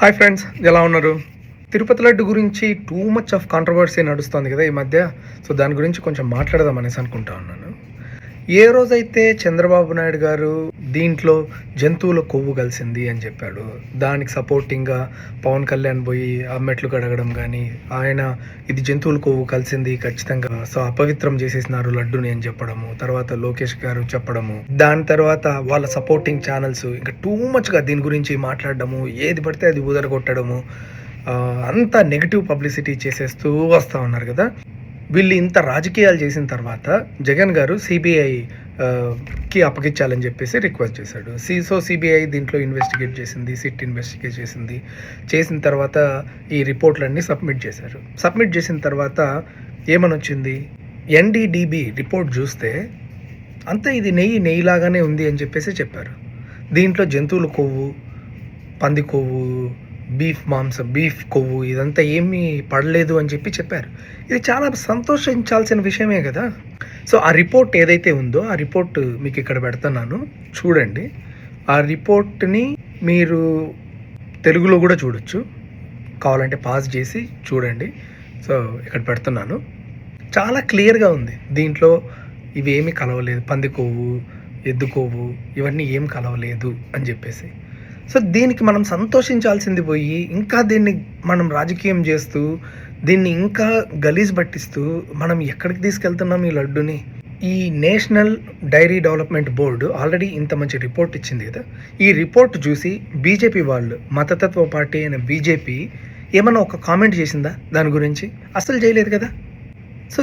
Hi friends ఎలా ఉన్నారు? తిరుపతి లడ్డు గురించి టూ మచ్ ఆఫ్ కాంట్రవర్సీ నడుస్తుంది కదా ఈ మధ్య. సో దాని గురించి కొంచెం మాట్లాడదాం అనేసి అనుకుంటా ఉన్నాను. ఏ రోజైతే చంద్రబాబు నాయుడు గారు దీంట్లో జంతువుల కొవ్వు కలిసింది అని చెప్పాడు. దానికి సపోర్టింగ్గా పవన్ కళ్యాణ్ పోయి ఆ మెట్లు కడగడం కానీ ఆయన ఇది జంతువుల కొవ్వు కలిసింది ఖచ్చితంగా. సో అపవిత్రం చేసేసినారు లడ్డుని అని చెప్పడము తర్వాత లోకేష్ గారు చెప్పడము. దాని తర్వాత వాళ్ళ సపోర్టింగ్ ఛానల్స్ ఇంకా టూ మచ్గా దీని గురించి మాట్లాడడము ఏది పడితే అది ఉదరగొట్టడము కొట్టడము అంతా నెగిటివ్ పబ్లిసిటీ చేసేస్తూ వస్తూ ఉన్నారు కదా. వీళ్ళు ఇంత రాజకీయాలు చేసిన తర్వాత జగన్ గారు సిబిఐ కి అప్పగించాలని చెప్పేసి రిక్వెస్ట్ చేశాడు. సి సో సిబిఐ దీంట్లో ఇన్వెస్టిగేట్ చేసింది సిట్ ఇన్వెస్టిగేట్ చేసింది. చేసిన తర్వాత ఈ రిపోర్ట్లన్నీ సబ్మిట్ చేశారు. సబ్మిట్ చేసిన తర్వాత ఏమని వచ్చింది ఎన్డీడీబీ రిపోర్ట్ చూస్తే అంతా ఇది నెయ్యి నెయ్యిలాగానే ఉంది అని చెప్పేసి చెప్పారు. దీంట్లో జంతువుల కొవ్వు పంది కొవ్వు బీఫ్ మాంసం బీఫ్ కొవ్వు ఇదంతా ఏమీ పడలేదు అని చెప్పి చెప్పారు. ఇది చాలా సంతోషించాల్సిన విషయమే కదా? సో ఆ రిపోర్ట్ ఏదైతే ఉందో ఆ రిపోర్ట్ మీకు ఇక్కడ పెడుతున్నాను. చూడండి. ఆ రిపోర్ట్ని మీరు తెలుగులో కూడా చూడొచ్చు. కావాలంటే పాస్ చేసి చూడండి. సో ఇక్కడ పెడుతున్నాను. చాలా క్లియర్గా ఉంది. దీంట్లో ఇవి ఏమీ కలవలేదు. పంది కొవ్వు ఎద్దు కొవ్వు ఇవన్నీ ఏం కలవలేదు అని చెప్పేసి. సో దీనికి మనం సంతోషించాల్సింది పోయి ఇంకా దీన్ని మనం రాజకీయం చేస్తూ దీన్ని ఇంకా గలీజ్ పట్టిస్తూ మనం ఎక్కడికి తీసుకెళ్తున్నాం ఈ లడ్డుని? ఈ national dairy development board already ఇంత మంచి రిపోర్ట్ ఇచ్చింది కదా. ఈ రిపోర్ట్ చూసి బీజేపీ వాళ్ళు మతతత్వ పార్టీ అయిన బీజేపీ ఏమైనా ఒక కామెంట్ చేసిందా దాని గురించి? అసలు చేయలేదు కదా. సో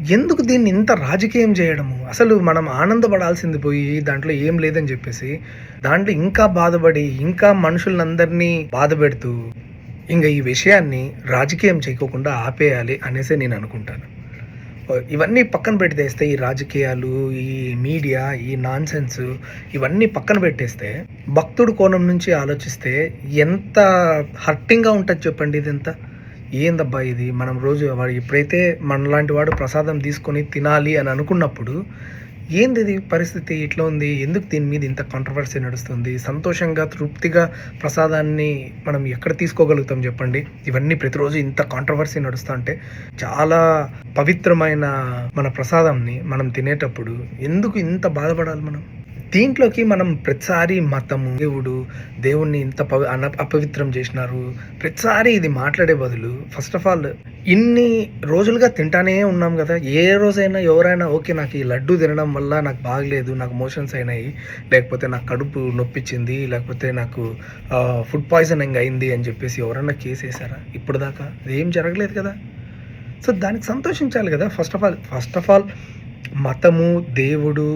ఎందుకు దీన్ని ఇంత రాజకీయం చేయడము? అసలు మనం ఆనందపడాల్సింది పోయి దాంట్లో ఏం లేదని చెప్పేసి దాంట్లో ఇంకా బాధపడి ఇంకా మనుషులందరినీ బాధ పెడుతూ ఇంకా ఈ విషయాన్ని రాజకీయం చేయకోకుండా ఆపేయాలి అనేసి నేను అనుకుంటాను. ఇవన్నీ పక్కన పెట్టేస్తే ఈ రాజకీయాలు ఈ మీడియా ఈ నాన్ ఇవన్నీ పక్కన పెట్టేస్తే భక్తుడు కోణం నుంచి ఆలోచిస్తే ఎంత హర్టింగ్గా ఉంటుంది చెప్పండి ఇదంతా? ఏందబ్బా ఇది? మనం రోజు వాడు ఎప్పుడైతే మనలాంటి వాడు ప్రసాదం తీసుకొని తినాలి అని అనుకున్నప్పుడు ఏంది ఇది? పరిస్థితి ఇట్లా ఉంది? ఎందుకు దీని మీద ఇంత కాంట్రవర్సీ నడుస్తుంది? సంతోషంగా తృప్తిగా ప్రసాదాన్ని మనం ఎక్కడ తీసుకోగలుగుతాం చెప్పండి? ఇవన్నీ ప్రతిరోజు ఇంత కాంట్రవర్సీ నడుస్తుంటే చాలా పవిత్రమైన మన ప్రసాదంని మనం తినేటప్పుడు ఎందుకు ఇంత బాధపడాలి మనం? దీంట్లోకి మనం ప్రతిసారి మతము దేవుడు దేవుణ్ణి ఇంత పవి అన అపవిత్రం చేసినారు. ప్రతిసారి ఇది మాట్లాడే బదులు ఫస్ట్ ఆఫ్ ఆల్ ఇన్ని రోజులుగా తింటానే ఉన్నాం కదా. ఏ రోజైనా ఎవరైనా ఓకే నాకు ఈ లడ్డు తినడం వల్ల నాకు బాగలేదు నాకు మోషన్స్ అయినాయి లేకపోతే నాకు కడుపు నొప్పించింది లేకపోతే నాకు ఫుడ్ పాయిజనింగ్ అయింది అని చెప్పేసి ఎవరైనా కేసు వేసారా ఇప్పుడు దాకా ఏం జరగలేదు కదా. సో దానికి సంతోషించాలి కదా first of all first of all మతము దేవుడు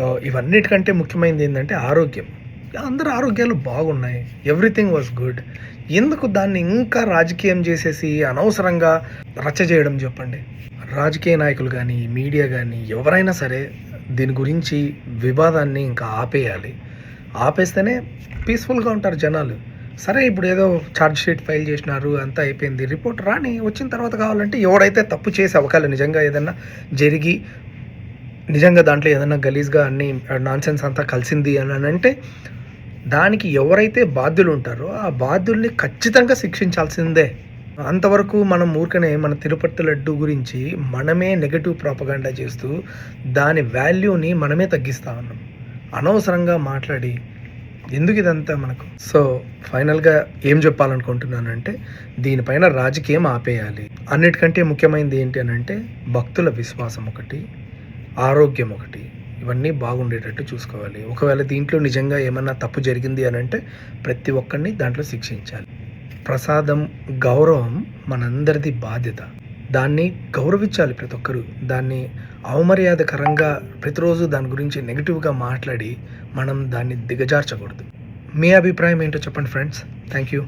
ఇవన్నిటికంటే ముఖ్యమైనది ఏంటంటే ఆరోగ్యం. అందరు ఆరోగ్యాలు బాగున్నాయి. ఎవ్రీథింగ్ వాజ్ గుడ్ ఎందుకు దాన్ని ఇంకా రాజకీయం చేసేసి అనవసరంగా రచ్చ చేయడం చెప్పండి? రాజకీయ నాయకులు కానీ మీడియా కానీ ఎవరైనా సరే దీని గురించి వివాదాన్ని ఇంకా ఆపేయాలి. ఆపేస్తేనే పీస్ఫుల్గా ఉంటారు జనాలు. సరే ఇప్పుడు ఏదో ఛార్జ్ షీట్ ఫైల్ చేసినారు అంతా అయిపోయింది. రిపోర్ట్ రాని వచ్చిన తర్వాత కావాలంటే ఎవడైతే తప్పు చేసి అవకాశం నిజంగా ఏదన్నా జరిగి నిజంగా దాంట్లో ఏదైనా గలీజ్గా అన్ని నాన్సెన్స్ అంతా కలిసింది అని అని అంటే దానికి ఎవరైతే బాధ్యులు ఉంటారో ఆ బాధ్యుల్ని ఖచ్చితంగా శిక్షించాల్సిందే. అంతవరకు మనం ఊరికనే మన తిరుపతి లడ్డు గురించి మనమే నెగటివ్ ప్రాపగాండా చేస్తూ దాని వాల్యూని మనమే తగ్గిస్తా ఉన్నాం. అనవసరంగా మాట్లాడి ఎందుకు ఇదంతా మనకు? సో ఫైనల్గా ఏం చెప్పాలనుకుంటున్నానంటే దీనిపైన రాజకీయం ఆపేయాలి. అన్నిటికంటే ముఖ్యమైనది ఏంటి అని అంటే భక్తుల విశ్వాసం ఒకటి ఆరోగ్యం ఒకటి. ఇవన్నీ బాగుండేటట్టు చూసుకోవాలి. ఒకవేళ దీంట్లో నిజంగా ఏమన్నా తప్పు జరిగింది అని అంటే ప్రతి ఒక్కరిని దాంట్లో శిక్షించాలి. ప్రసాదం గౌరవం మనందరిది బాధ్యత. దాన్ని గౌరవించాలి ప్రతి ఒక్కరు. దాన్ని అవమర్యాదకరంగా ప్రతిరోజు దాని గురించి నెగిటివ్గా మాట్లాడి మనం దాన్ని దిగజార్చకూడదు. మీ అభిప్రాయం ఏంటో చెప్పండి ఫ్రెండ్స్. Thank you